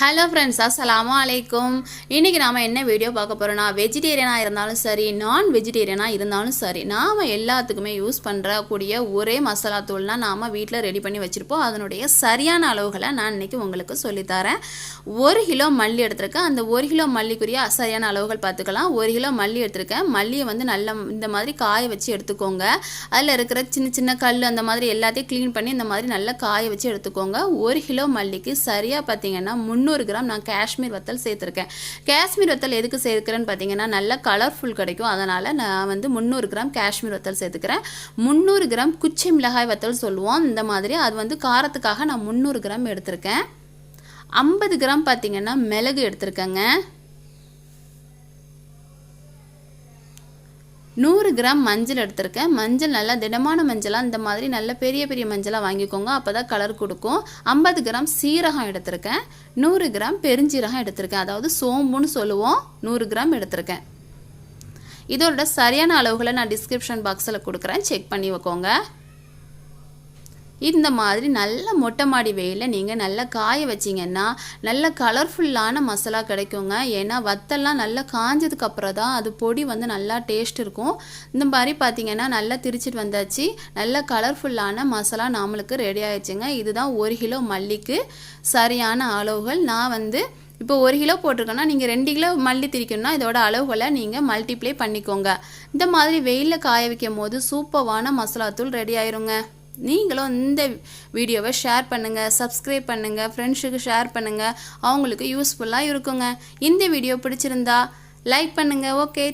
Hello friends அஸ்லாம் அலைக்கும் இன்றைக்கி நாம் என்ன வீடியோ பார்க்க போகிறோன்னா வெஜிடேரியனாக இருந்தாலும் சரி நான் வெஜிடேரியனாக இருந்தாலும் சரி நாம் எல்லாத்துக்குமே யூஸ் பண்ணுறக்கூடிய ஒரே மசாலா தூள்னால் நாம் வீட்டில் ரெடி பண்ணி வச்சுருப்போம். அதனுடைய சரியான அளவுகளை நான் இன்றைக்கி உங்களுக்கு சொல்லித்தரேன் ஒரு கிலோ மல்லி எடுத்திருக்கேன். அந்த ஒரு கிலோ மல்லிக்குரிய சரியான அளவுகள் பார்த்துக்கலாம். ஒரு கிலோ மல்லி எடுத்திருக்கேன். மல்லியை வந்து நல்ல இந்த மாதிரி காய வச்சு எடுத்துக்கோங்க. அதில் இருக்கிற சின்ன சின்ன கல் அந்த மாதிரி எல்லாத்தையும் க்ளீன் பண்ணி இந்த மாதிரி நல்லா காய வச்சு எடுத்துக்கோங்க. ஒரு கிலோ மல்லிக்கு சரியாக பார்த்தீங்கன்னா முந்நூறு கிராம் நான் காஷ்மீர் வத்தல் சேர்த்துருக்கேன். காஷ்மீர் வத்தல் எதுக்கு சேர்க்குறேன்னு பார்த்தீங்கன்னா நல்ல கலர்ஃபுல் கிடைக்கும். அதனால் நான் வந்து முந்நூறு கிராம் காஷ்மீர் வத்தல் சேர்த்துக்கிறேன். முந்நூறு கிராம் குச்சி மிளகாய் வத்தல் சொல்லுவோம். இந்த மாதிரி அது வந்து காரத்துக்காக நான் முந்நூறு கிராம் எடுத்திருக்கேன். ஐம்பது கிராம் பார்த்தீங்கன்னா மிளகு எடுத்திருக்கேங்க. நூறு கிராம் மஞ்சள் எடுத்திருக்கேன். மஞ்சள் நல்லா திடமான மஞ்சளாக இந்த மாதிரி நல்ல பெரிய பெரிய மஞ்சளாக வாங்கிக்கோங்க. அப்போ தான் கலர் கொடுக்கும். ஐம்பது கிராம் சீரகம் எடுத்திருக்கேன். நூறு கிராம் பெருஞ்சீரகம் எடுத்திருக்கேன். அதாவது சோம்புன்னு சொல்லுவோம். நூறு கிராம் எடுத்திருக்கேன். இதோட சரியான அளவுகளை நான் டிஸ்கிரிப்ஷன் பாக்ஸில் கொடுக்குறேன். செக் பண்ணி வைக்கோங்க. இந்த மாதிரி நல்ல மொட்டை மாடி வெயிலில் நீங்கள் நல்லா காய வச்சிங்கன்னா நல்ல கலர்ஃபுல்லான மசாலா கிடைக்குங்க. ஏன்னா வத்தெல்லாம் நல்லா காஞ்சதுக்கு அப்புறம் தான் அது பொடி வந்து நல்லா டேஸ்ட் இருக்கும். இந்த மாதிரி பார்த்தீங்கன்னா நல்லா திரிச்சிட்டு வந்தாச்சு. நல்ல கலர்ஃபுல்லான மசாலா நம்மளுக்கு ரெடி ஆயிடுச்சுங்க. இதுதான் ஒரு கிலோ மல்லிக்கு சரியான அளவுகள். நான் வந்து இப்போ ஒரு கிலோ போட்டிருக்கோன்னா நீங்கள் ரெண்டு கிலோ மல்லி திரிக்கணும்னா இதோட அளவுகளை நீங்கள் மல்டிப்ளை பண்ணிக்கோங்க. இந்த மாதிரி வெயிலில் காய வைக்கும் போது சூப்பரான மசாலா தூள் ரெடி ஆயிருங்க. நீங்களும் இந்த வீடியோவை ஷேர் பண்ணுங்கள் சப்ஸ்கிரைப் பண்ணுங்கள் ஃப்ரெண்ட்ஸுக்கு ஷேர் பண்ணுங்கள் அவங்களுக்கு யூஸ்ஃபுல்லாக இருக்குங்க. இந்த வீடியோ பிடிச்சிருந்தா லைக் பண்ணுங்கள் ஓகே